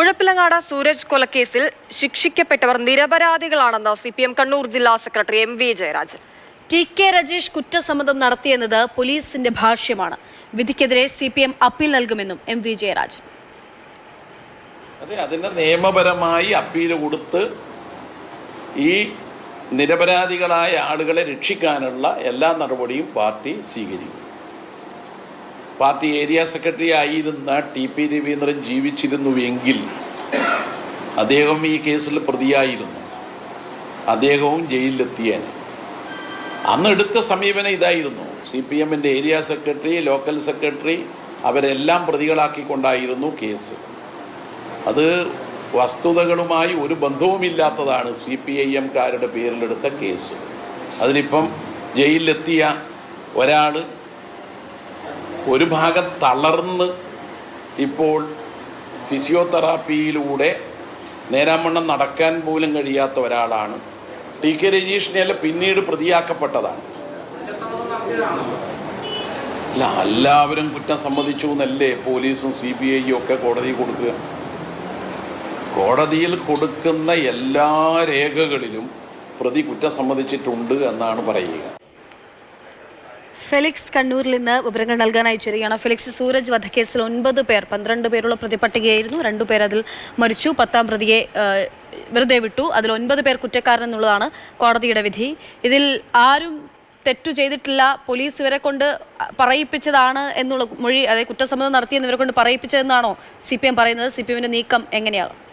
മുഴപ്പിലങ്ങാട് സൂരജ് കൊലക്കേസിൽ ശിക്ഷിക്കപ്പെട്ടവർ നിരപരാധികളാണെന്ന് സി പി എം കണ്ണൂർ ജില്ലാ secretary M V Jayarajan. T K Rajesh കുറ്റസമ്മതം നടത്തിയെന്നത് പോലീസിന്റെ ഭാഷ്യമാണ്. വിധിക്കെതിരെ സി പി എം അപ്പീൽ നൽകുമെന്നും എം വി ജയരാജൻ. അതെ അതിന്റെ നിയമപരമായി അപ്പീൽ കൊടുത്ത് ഈ നിരപരാധികളായ ആളുകളെ രക്ഷിക്കാനുള്ള എല്ലാ നടപടിയും പാർട്ടി സ്വീകരിക്കും. പാർട്ടി ഏരിയ സെക്രട്ടറി ആയിരുന്ന ടി പി രവീന്ദ്രൻ ജീവിച്ചിരുന്നുവെങ്കിൽ അദ്ദേഹം ഈ കേസിൽ പ്രതിയായിരുന്നു. അദ്ദേഹവും ജയിലിലെത്തിയേനെ. അന്ന് എടുത്ത സമീപനം ഇതായിരുന്നു. സി പി എമ്മിന്റെ ഏരിയ സെക്രട്ടറി ലോക്കൽ സെക്രട്ടറി അവരെല്ലാം പ്രതികളാക്കിക്കൊണ്ടായിരുന്നു കേസ്. അത് വസ്തുതകളുമായി ഒരു ബന്ധവുമില്ലാത്തതാണ് സി പി ഐ എംകാരുടെ പേരിലെടുത്ത കേസ്. അതിലിപ്പം ജയിലിലെത്തിയ ഒരാൾ ഒരു ഭാഗം തളർന്ന് ഇപ്പോൾ ഫിസിയോതെറാപ്പിയിലൂടെ നേരാമണ്ണം നടക്കാൻ പോലും കഴിയാത്ത ഒരാളാണ്. ടി കെ രജീഷിനെയല്ല പിന്നീട് പ്രതിയാക്കപ്പെട്ടതാണ്. അല്ല എല്ലാവരും കുറ്റം സമ്മതിച്ചു എന്നല്ലേ പോലീസും സി ബി ഐയും ഒക്കെ കോടതി കൊടുക്കുക? കോടതിയിൽ കൊടുക്കുന്ന എല്ലാ രേഖകളിലും പ്രതി കുറ്റം സമ്മതിച്ചിട്ടുണ്ട് എന്നാണ് പറയുക. ഫെലിക്സ് കണ്ണൂരിൽ നിന്ന് വിവരങ്ങൾ നൽകാനായി ചേരുകയാണ്. ഫെലിക്സ് സൂരജ് വധക്കേസിൽ ഒൻപത് പേർ പന്ത്രണ്ട് പേരുള്ള പ്രതിപട്ടികയായിരുന്നു രണ്ടു പേർ അതിൽ മരിച്ചു. പത്താം പ്രതിയെ വെറുതെ വിട്ടു. അതിൽ ഒൻപത് പേർ കുറ്റക്കാരനെന്നുള്ളതാണ് കോടതിയുടെ വിധി. ഇതിൽ ആരും തെറ്റു ചെയ്തിട്ടില്ല. പോലീസ് ഇവരെ കൊണ്ട് പറയിപ്പിച്ചതാണ് എന്നുള്ള മൊഴി അതായത് കുറ്റസമ്മതം നടത്തിയെന്ന് ഇവരെ കൊണ്ട് പറയിപ്പിച്ചതെന്നാണോ സി പി എം പറയുന്നത്? സി പി നീക്കം എങ്ങനെയാകും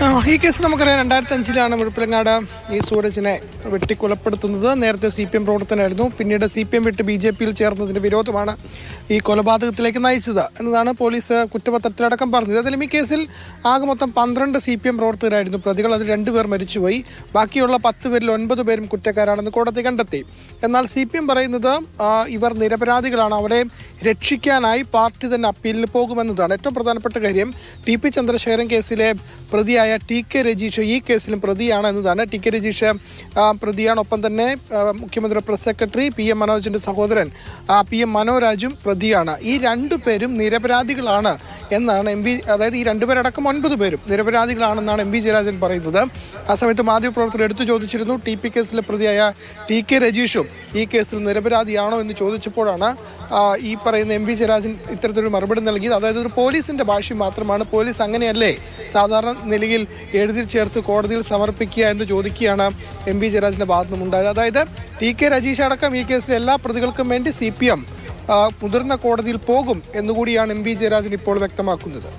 ഈ കേസ് നമുക്കറിയാം രണ്ടായിരത്തി അഞ്ചിലാണ് മുഴപ്പിലങ്ങാട് ഈ സൂരജിനെ വെട്ടിക്കൊലപ്പെടുത്തുന്നത്. നേരത്തെ സി പി എം പ്രവർത്തനമായിരുന്നു പിന്നീട് സി പി എം വിട്ട് ബി ജെ പിയിൽ ചേർന്നതിന്റെ വിരോധമാണ് ഈ കൊലപാതകത്തിലേക്ക് നയിച്ചത് എന്നതാണ് പോലീസ് കുറ്റപത്രത്തിലടക്കം പറഞ്ഞത്. അതിലും ഈ കേസിൽ ആകെ മൊത്തം പന്ത്രണ്ട് സി പി എം പ്രവർത്തകരായിരുന്നു. പ്രതികൾ അതിൽ രണ്ടുപേർ മരിച്ചുപോയി. ബാക്കിയുള്ള പത്ത് പേരിൽ ഒൻപത് പേരും കുറ്റക്കാരാണെന്ന് കോടതി കണ്ടെത്തി. എന്നാൽ സി പി എം പറയുന്നത് ഇവർ നിരപരാധികളാണ്. അവരെ രക്ഷിക്കാനായി പാർട്ടി തന്നെ അപ്പീലിന് പോകുമെന്നതാണ് ഏറ്റവും പ്രധാനപ്പെട്ട കാര്യം. ടി പി ചന്ദ്രശേഖരൻ കേസിലെ പ്രതിയായ ടി കെ രജീഷ് ഈ കേസിലും പ്രതിയാണ് എന്നതാണ്. ടി കെ രജീഷ് പ്രതിയാണ്. ഒപ്പം തന്നെ മുഖ്യമന്ത്രിയുടെ മുഖ്യമന്ത്രി പ്രസ് സെക്രട്ടറി പി എം മനോജിന്റെ സഹോദരൻ പി എം മനോരാജും പ്രതിയാണ്. ഈ രണ്ടു പേരും നിരപരാധികളാണ്. എന്നാണ് എം വി അതായത് ഈ രണ്ടുപേരടക്കം ഒൻപത് പേരും നിരപരാധികളാണെന്നാണ് എം വി ജയരാജൻ പറയുന്നത്. ആ സമയത്ത് മാധ്യമപ്രവർത്തകർ എടുത്തു ചോദിച്ചിരുന്നു ടി പി കേസിലെ പ്രതിയായ ടി കെ രജീഷും ഈ കേസിൽ നിരപരാധിയാണോ എന്ന് ചോദിച്ചപ്പോഴാണ് ഈ പറയുന്ന എം വി ജയരാജൻ ഇത്തരത്തിലൊരു മറുപടി നൽകിയത്. അതായത് ഒരു പോലീസിന്റെ ഭാഷ മാത്രമാണ് പോലീസ് അങ്ങനെയല്ലേ സാധാരണ നിലയിൽ എഴുതി ചേർത്ത് കോടതിയിൽ സമർപ്പിക്കുക എന്ന് ചോദിക്കുകയാണ് എം വി ജയരാജന്റെ ഭാഗത്തുനിന്നുണ്ടായത് അതായത് ടി കെ രജീഷ് അടക്കം ഈ കേസിലെ എല്ലാ പ്രതികൾക്കും വേണ്ടി സി പി എം മുതിർന്ന കോടതിയിൽ പോകും എന്നുകൂടിയാണ് എം വി ജയരാജൻ ഇപ്പോൾ വ്യക്തമാക്കുന്നത്.